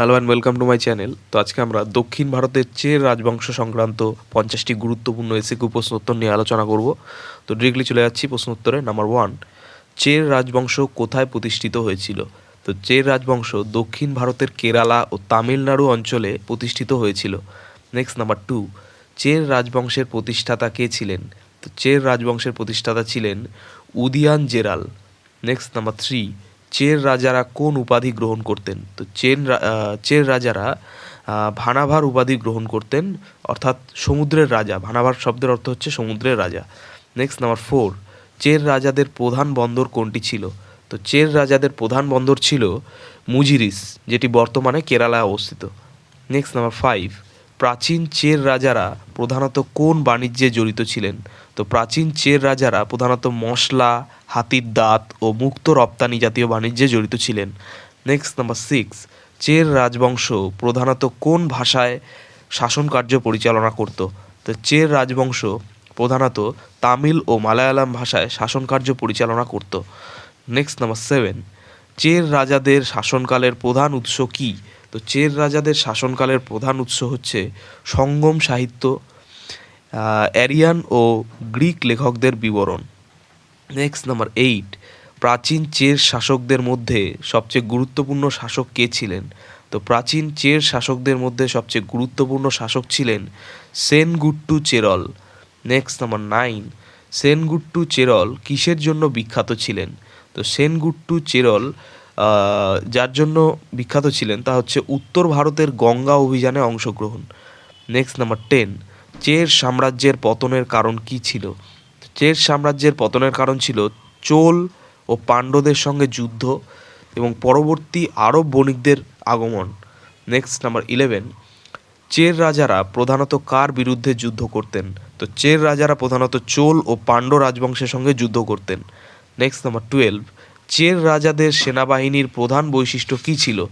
Hello and welcome to my channel তো আজকে আমরা দক্ষিণ ভারতের চের রাজবংশ সংক্রান্ত পঞ্চাশটি গুরুত্বপূর্ণ এসিকু প্রশ্ন উত্তর নিয়ে আলোচনা করব। তো ডিরেক্টলি চলে যাচ্ছি প্রশ্ন উত্তরে নাম্বার ওয়ান চের রাজবংশ কোথায় প্রতিষ্ঠিত হয়েছিল? তো চের রাজবংশ দক্ষিণ ভারতের কেরালা ও তামিলনাড়ু অঞ্চলে প্রতিষ্ঠিত হয়েছিল। নেক্সট নাম্বার টু চের রাজবংশের প্রতিষ্ঠাতা কে ছিলেন? তো চের রাজবংশের প্রতিষ্ঠাতা ছিলেন Udiyan Cheral. Next number three Chera রাজারা কোন উপাধি গ্রহণ করতেন? তো চেন চের রাজারা ভানাভার উপাধি গ্রহণ করতেন, অর্থাৎ সমুদ্রের রাজা। ভানাভার শব্দের অর্থ হচ্ছে সমুদ্রের রাজা। নেক্সট নাম্বার ফোর চের রাজাদের প্রধান বন্দর কোনটি ছিল? তো চের রাজাদের প্রধান বন্দর ছিল মুজিরিস, যেটি বর্তমানে কেরালায় অবস্থিত। নেক্সট নাম্বার ফাইভ প্রাচীন চের রাজারা প্রধানত কোন বাণিজ্যে জড়িত ছিলেন? তো প্রাচীন চের রাজারা প্রধানত মশলা, হাতির দাঁত ও মুক্ত রপ্তানি জাতীয় বাণিজ্যে জড়িত ছিলেন। নেক্সট নাম্বার সিক্স চের রাজবংশ প্রধানত কোন ভাষায় শাসন কার্য পরিচালনা করত? তো চের রাজবংশ প্রধানত তামিল ও মালায়ালাম ভাষায় শাসন কার্য পরিচালনা করত। নেক্সট নাম্বার সেভেন চের রাজাদের শাসনকালের প্রধান উৎস কী? তো চের রাজাদের শাসনকালের প্রধান উৎস হচ্ছে সঙ্গম সাহিত্য অ্যারিয়ান ও গ্রিক লেখকদের বিবরণ। নেক্সট নাম্বার এইট প্রাচীন চের শাসকদের মধ্যে সবচেয়ে গুরুত্বপূর্ণ শাসক কে ছিলেন? তো প্রাচীন চের শাসকদের মধ্যে সবচেয়ে গুরুত্বপূর্ণ শাসক ছিলেন Senguttu Cheral. Next number nine Senguttu Cheral কিসের জন্য বিখ্যাত ছিলেন? তো সেনগুট্টু চেরল যার জন্য বিখ্যাত ছিলেন তা হচ্ছে উত্তর ভারতের গঙ্গা অভিযানে অংশগ্রহণ। নেক্সট নাম্বার টেন চের সাম্রাজ্যের পতনের কারণ কি ছিল? চের সাম্রাজ্যের পতনের কারণ ছিল চোল ও পাণ্ড্যদের সঙ্গে যুদ্ধ এবং পরবর্তী আরব বণিকদের আগমন। নেক্সট নাম্বার ইলেভেন চের রাজারা প্রধানত কার বিরুদ্ধে যুদ্ধ করতেন? তো চের রাজারা প্রধানত চোল ও পাণ্ড্য রাজবংশের সঙ্গে যুদ্ধ করতেন। নেক্সট নাম্বার টুয়েলভ চের রাজাদের সেনাবাহিনীর প্রধান বৈশিষ্ট্য কী ছিল?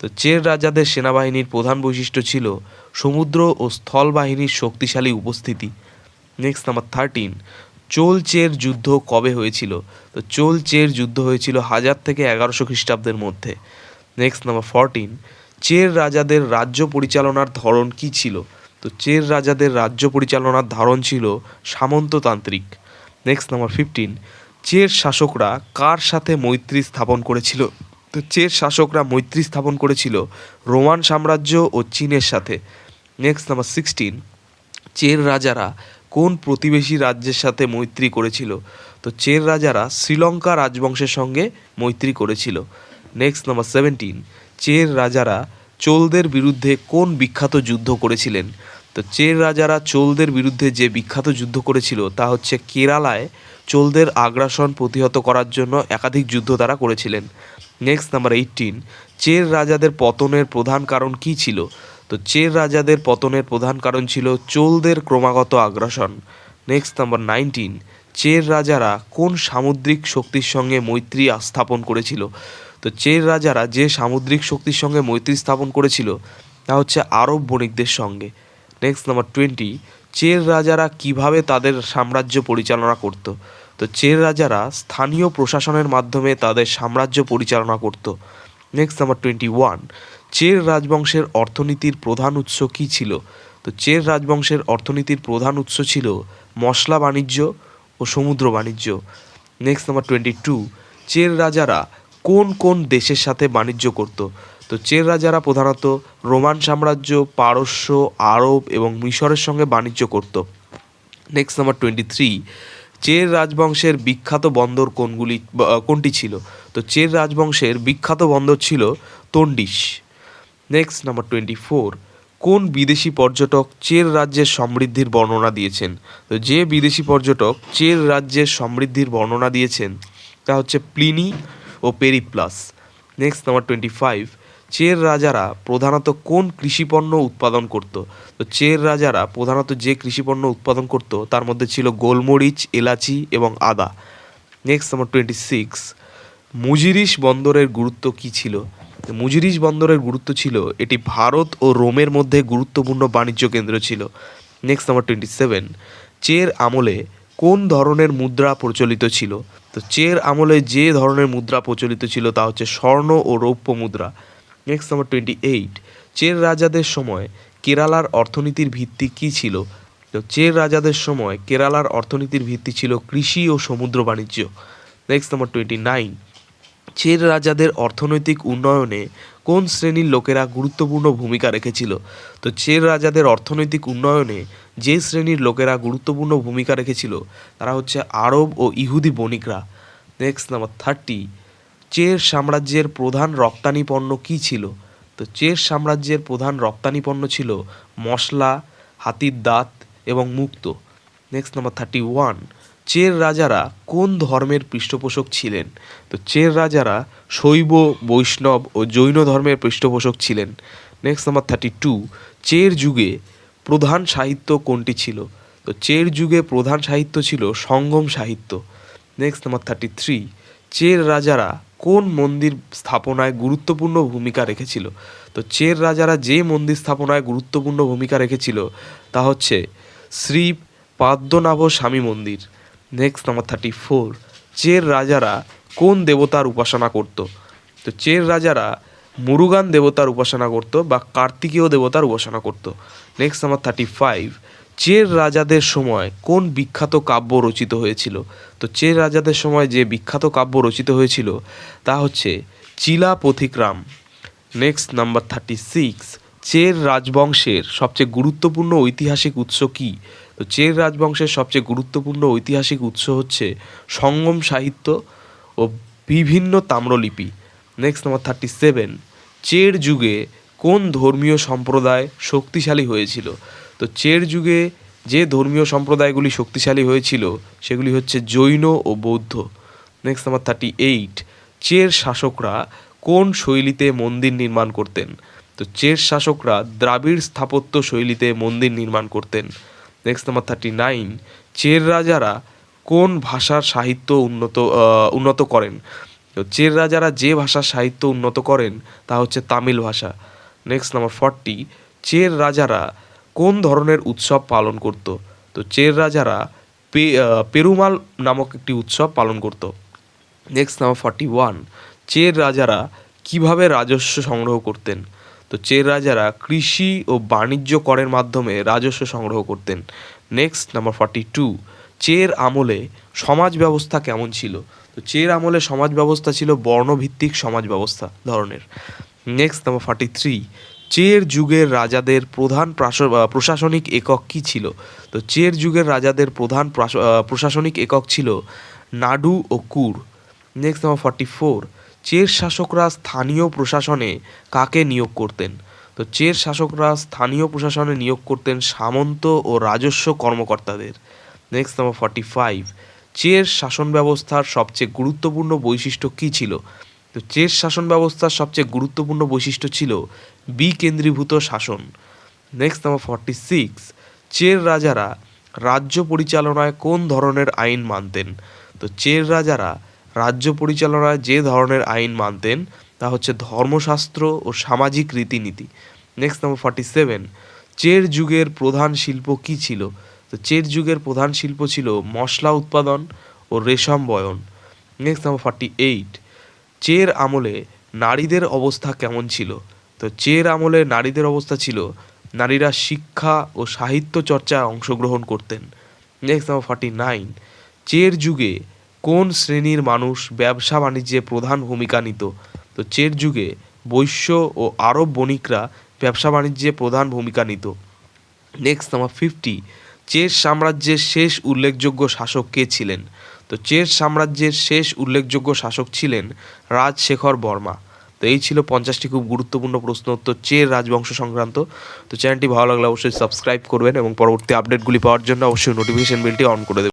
তো চের রাজাদের সেনাবাহিনীর প্রধান বৈশিষ্ট্য ছিল সমুদ্র ও স্থল বাহিনীর শক্তিশালী উপস্থিতি। Next number thirteen Chola Chera যুদ্ধ কবে হয়েছিল? তো চোল চের যুদ্ধ হয়েছিল হাজার থেকে এগারোশো খ্রিস্টাব্দের মধ্যে। নেক্সট নাম্বার ফরটিন চের রাজাদের রাজ্য পরিচালনার ধরন কি ছিল? তো চের রাজাদের রাজ্য পরিচালনার ধরন ছিল সামন্ততান্ত্রিক। নেক্সট নাম্বার ফিফটিন চের শাসকরা কার সাথে মৈত্রী স্থাপন করেছিল? তো চের শাসকরা মৈত্রী স্থাপন করেছিল রোমান সাম্রাজ্য ও চীনের সাথে। নেক্সট নাম্বার সিক্সটিন চের রাজারা কোন প্রতিবেশী রাজ্যের সাথে মৈত্রী করেছিল? তো চের রাজারা শ্রীলঙ্কা রাজবংশের সঙ্গে মৈত্রী করেছিল। নেক্সট নাম্বার সেভেন্টিন চের রাজারা চোলদের বিরুদ্ধে কোন বিখ্যাত যুদ্ধ করেছিলেন? তো চের রাজারা চোলদের বিরুদ্ধে যে বিখ্যাত যুদ্ধ করেছিল তা হচ্ছে কেরালায় চোলদের আগ্রাসন প্রতিহত করার জন্য একাধিক যুদ্ধ তারা করেছিলেন। নেক্সট নাম্বার এইটিন চের রাজাদের পতনের প্রধান কারণ কী ছিল? তো চের রাজাদের পতনের প্রধান কারণ ছিল চোলদের ক্রমাগত আগ্রাসন। নেক্সট নাম্বার নাইনটিন চের রাজারা কোন সামুদ্রিক শক্তির সঙ্গে মৈত্রী স্থাপন করেছিল? তো চের রাজারা যে সামুদ্রিক শক্তির সঙ্গে মৈত্রী স্থাপন করেছিল, তা হচ্ছে আরব বণিকদের সঙ্গে। নেক্সট নাম্বার টোয়েন্টি চের রাজারা কীভাবে তাদের সাম্রাজ্য পরিচালনা করত? তো চের রাজারা স্থানীয় প্রশাসনের মাধ্যমে তাদের সাম্রাজ্য পরিচালনা করত। Next number twenty one Chera রাজবংশের অর্থনীতির প্রধান উৎস কী ছিল? তো চের রাজবংশের অর্থনীতির প্রধান উৎস ছিল মশলা বাণিজ্য ও সমুদ্র বাণিজ্য। Next number twenty two Chera রাজারা কোন কোন দেশের সাথে বাণিজ্য করত? তো চের রাজারা প্রধানত রোমান সাম্রাজ্য, পারস্য, আরব এবং মিশরের সঙ্গে বাণিজ্য করত। Next number twenty three Chera রাজবংশের বিখ্যাত বন্দর কোনগুলি কোনটি ছিল? তো চের রাজবংশের বিখ্যাত বন্দর ছিল Tyndis next number twenty four কোন বিদেশি পর্যটক চের রাজ্যের সমৃদ্ধির বর্ণনা দিয়েছেন? তো যে বিদেশি পর্যটক চের রাজ্যের সমৃদ্ধির বর্ণনা দিয়েছেন, তা হচ্ছে প্লিনি ও Periplus. Next number twenty five Chera রাজারা প্রধানত কোন কৃষিপণ্য উৎপাদন করত? তো চের রাজারা প্রধানত যে কৃষিপণ্য উৎপাদন করত, তার মধ্যে ছিল গোলমরিচ, এলাচি এবং আদা। Next number twenty six Muziris বন্দরের গুরুত্ব কী ছিল? মুজিরিস বন্দরের গুরুত্ব ছিল, এটি ভারত ও রোমের মধ্যে গুরুত্বপূর্ণ বাণিজ্য কেন্দ্র ছিল। Next number twenty seven Chera আমলে কোন ধরনের মুদ্রা প্রচলিত ছিল? তো চের আমলে যে ধরনের মুদ্রা প্রচলিত ছিল তা হচ্ছে স্বর্ণ ও রৌপ্য মুদ্রা। Next number twenty eight Chera রাজাদের সময় কেরালার অর্থনীতির ভিত্তি কী ছিল? তো চের রাজাদের সময় কেরালার অর্থনীতির ভিত্তি ছিল কৃষি ও সমুদ্র বাণিজ্য। Next number twenty nine Chera রাজাদের অর্থনৈতিক উন্নয়নে কোন শ্রেণির লোকেরা গুরুত্বপূর্ণ ভূমিকা রেখেছিল? তো চের রাজাদের অর্থনৈতিক উন্নয়নে যে শ্রেণির লোকেরা গুরুত্বপূর্ণ ভূমিকা রেখেছিল, তারা হচ্ছে আরব ও ইহুদি বণিকরা। নেক্সট নাম্বার থার্টি চের সাম্রাজ্যের প্রধান রপ্তানি পণ্য কী ছিল? তো চের সাম্রাজ্যের প্রধান রপ্তানি পণ্য ছিল মশলা, হাতির দাঁত এবং মুক্ত। Next number thirty one Chera রাজারা কোন ধর্মের পৃষ্ঠপোষক ছিলেন? তো চের রাজারা শৈব, বৈষ্ণব ও জৈন ধর্মের পৃষ্ঠপোষক ছিলেন। Next number thirty two Chera যুগে প্রধান সাহিত্য কোনটি ছিল? তো চের যুগে প্রধান সাহিত্য ছিল সঙ্গম সাহিত্য। Next number thirty three Chera রাজারা কোন মন্দির স্থাপনায় গুরুত্বপূর্ণ ভূমিকা রেখেছিল? তো চের রাজারা যে মন্দির স্থাপনায় গুরুত্বপূর্ণ ভূমিকা রেখেছিল তা হচ্ছে শ্রী পাদ্মনাভ স্বামী মন্দির। Next number thirty four Chera রাজারা কোন দেবতার উপাসনা করত? তো চের রাজারা মুরুগান দেবতার উপাসনা করত বা কার্তিকীয় দেবতার উপাসনা করত। Next number thirty five Chera রাজাদের সময় কোন বিখ্যাত কাব্য রচিত হয়েছিল? তো চের রাজাদের সময় যে বিখ্যাত কাব্য রচিত হয়েছিল, তা হচ্ছে Silappathikaram. Next number thirty six Chera রাজবংশের সবচেয়ে গুরুত্বপূর্ণ ঐতিহাসিক উৎস কী? তো চের রাজবংশের সবচেয়ে গুরুত্বপূর্ণ ঐতিহাসিক উৎস হচ্ছে সঙ্গম সাহিত্য ও বিভিন্ন Tamralipi. Next number thirty seven Chera যুগে কোন ধর্মীয় সম্প্রদায় শক্তিশালী হয়েছিল? তো চের যুগে যে ধর্মীয় সম্প্রদায়গুলি শক্তিশালী হয়েছিল, সেগুলি হচ্ছে জৈন ও বৌদ্ধ। Next number thirty eight Chera শাসকরা কোন শৈলীতে মন্দির নির্মাণ করতেন? তো চের শাসকরা দ্রাবিড় স্থাপত্য শৈলীতে মন্দির নির্মাণ করতেন। Next number thirty nine Chera রাজারা কোন ভাষার সাহিত্য উন্নত উন্নত করেন? তো চের রাজারা যে ভাষার সাহিত্য উন্নত করেন, তা হচ্ছে তামিল ভাষা। নেক্সট নাম্বার ফর্টি চের রাজারা কোন ধরনের উৎসব পালন করত? তো চের রাজারা পে পেরুমাল নামক একটি উৎসব পালন করত। Next number forty one Chera রাজারা কীভাবে রাজস্ব সংগ্রহ করতেন? তো চের রাজারা কৃষি ও বাণিজ্য করের মাধ্যমে রাজস্ব সংগ্রহ করতেন। Next number forty two Chera আমলে সমাজ ব্যবস্থা কেমন ছিল? তো চের আমলে সমাজ ব্যবস্থা ছিল বর্ণভিত্তিক সমাজ ব্যবস্থা ধরনের। Next number forty three Chera যুগের রাজাদের প্রধান প্রশাসনিক একক কী ছিল? তো চের যুগের রাজাদের প্রধান প্রশাসনিক একক ছিল নাডু ও কুর। Next number forty four Chera শাসকরা স্থানীয় প্রশাসনে কাকে নিয়োগ করতেন? তো চের শাসকরা স্থানীয় প্রশাসনে নিয়োগ করতেন সামন্ত ও রাজস্ব কর্মকর্তাদের। Next number forty five Chera শাসন ব্যবস্থার সবচেয়ে গুরুত্বপূর্ণ বৈশিষ্ট্য কী ছিল? তো চের শাসন ব্যবস্থার সবচেয়ে গুরুত্বপূর্ণ বৈশিষ্ট্য ছিল বিকেন্দ্রীভূত শাসন। Next number forty six Chera রাজারা রাজ্য পরিচালনায় কোন ধরনের আইন মানতেন? তো চের রাজারা রাজ্য পরিচালনায় যে ধরনের আইন মানতেন, তা হচ্ছে ধর্মশাস্ত্র ও সামাজিক রীতিনীতি। Next number forty seven Chera যুগের প্রধান শিল্প কী ছিল? তো চের যুগের প্রধান শিল্প ছিল মশলা উৎপাদন ও রেশম বয়ন। Next number forty eight Chera আমলে নারীদের অবস্থা কেমন ছিল? তো চের আমলে নারীদের অবস্থা ছিল, নারীরা শিক্ষা ও সাহিত্য চর্চায় অংশগ্রহণ করতেন। Next number forty nine Chera যুগে কোন শ্রেণির মানুষ ব্যবসা বাণিজ্যে প্রধান ভূমিকা নিত? তো চের যুগে বৈশ্য ও আরব বণিকরা ব্যবসা বাণিজ্যে প্রধান ভূমিকা নিত। নেক্সট নাম্বার ফিফটি চের সাম্রাজ্যের শেষ উল্লেখযোগ্য শাসক কে ছিলেন? তো চের সাম্রাজ্যের শেষ উল্লেখযোগ্য শাসক ছিলেন রাজশেখর বর্মা। তো এই ছিল পঞ্চাশটি খুব গুরুত্বপূর্ণ প্রশ্ন উত্তর চের রাজবংশ সংক্রান্ত। তো চ্যানেলটি ভালো লাগলে অবশ্যই সাবস্ক্রাইব করবেন এবং পরবর্তী আপডেটগুলি পাওয়ার জন্য অবশ্যই নোটিফিকেশন বিলটি অন করে দেবেন।